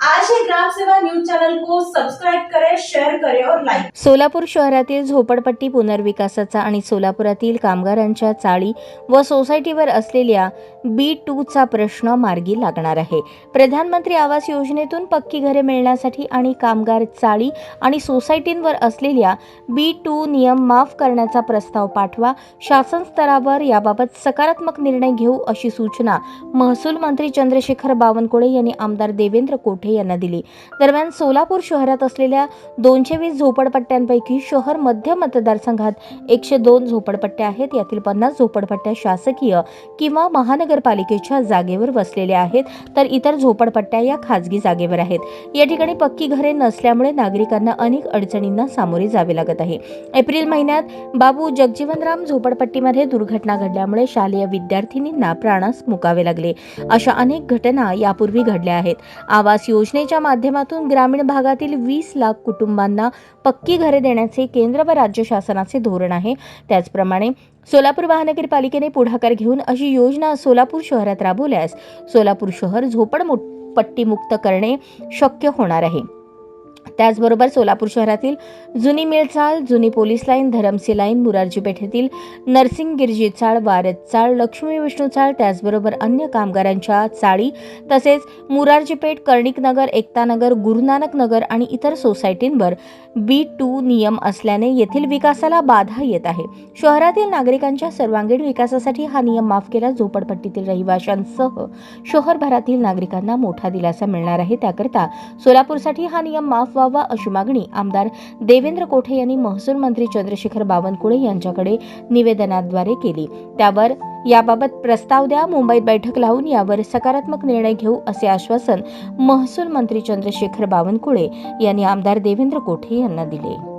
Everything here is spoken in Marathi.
आज ही ग्राम सेवा न्यूज चॅनल को सब्सक्राइब करें शेअर करें और लाइक सोलापूर शहरातील झोपडपट्टी पुनर्विकासाचा आणि सोलापुरातील कामगारांच्या चाळी व सोसायटीवर असलेल्या बी टूचा प्रश्न मार्गी लागणार आहे. प्रधानमंत्री आवास योजनेतून पक्की घरे मिळण्यासाठी आणि कामगार चाळी आणि सोसायटींवर असलेल्या बी टू नियम माफ करण्याचा प्रस्ताव पाठवा शासन स्तरावर याबाबत सकारात्मक निर्णय घेऊ अशी सूचना महसूल मंत्री चंद्रशेखर बावनकुळे यांनी आमदार देवेंद्र कोठे यांना दिली. दरम्यान सोलापूर शहरात असलेल्या दोनशे वीस झोपडपट्ट्यांपैकी शहर मध्य मतदारसंघात एकशे दोन झोपडपट्ट्या आहेत. यातील पन्नास झोपडपट्ट्या शासकीय किंवा महानगरपालिकेच्या जागेवर वसलेल्या आहेत. तर इतर झोपडपट्ट्या या खाजगी जागेवर आहेत. या ठिकाणी पक्की घरे नसल्यामुळे नागरिकांना अनेक अडचणींना सामोरे जावे लागत आहे. एप्रिल महिन्यात बाबू जगजीवनराम झोपडपट्टीमध्ये दुर्घटना घडल्यामुळे शालेय विद्यार्थिनींना प्राणास मुकावे लागले. अशा अनेक घटना यापूर्वी घडल्या आहेत. आवास योजनेच्या माध्यमातून ग्रामीण भागातील वीस लाख कुटुंबांना पक्की घरे देण्याचे केंद्र व राज्य शासनाचे धोरण आहे. त्याचप्रमाणे सोलापूर महानगरपालिकेने पुढाकार घेऊन अशी योजना सोलापूर शहरात राबवल्यास सोलापूर शहर झोपडपट्टीमुक्त करणे शक्य होणार आहे. त्याचबरोबर सोलापूर शहरातील जुनी मिळचाळ जुनी police line Dharamsi line Murarji पेठेतील Narsing Girji चाळ वारद चाळ लक्ष्मी विष्णू चाळ त्याचबरोबर अन्य कामगारांच्या चाळी तसेच मुरारजीपेठ पेठ कर्णिकनगर एकतानगर गुरुनानक नगर आणि इतर सोसायटींवर बी टू नियम असल्याने येथील विकासाला बाधा येत आहे. शहरातील नागरिकांच्या सर्वांगीण विकासासाठी हा नियम माफ केला. झोपडपट्टीतील रहिवाशांसह शहरभरातील नागरिकांना मोठा दिलासा मिळणार आहे. त्याकरता सोलापूरसाठी हा नियम माफ व्हावा अशी मागणी आमदार देवेंद्र कोठे यांनी महसूल मंत्री चंद्रशेखर बावनकुळे यांच्याकडे निवेदनाद्वारे केली. त्यावर याबाबत प्रस्ताव द्या मुंबईत बैठक लावून यावर सकारात्मक निर्णय घेऊ असे आश्वासन महसूल मंत्री चंद्रशेखर बावनकुळे यांनी आमदार देवेंद्र कोठे यांना दिले.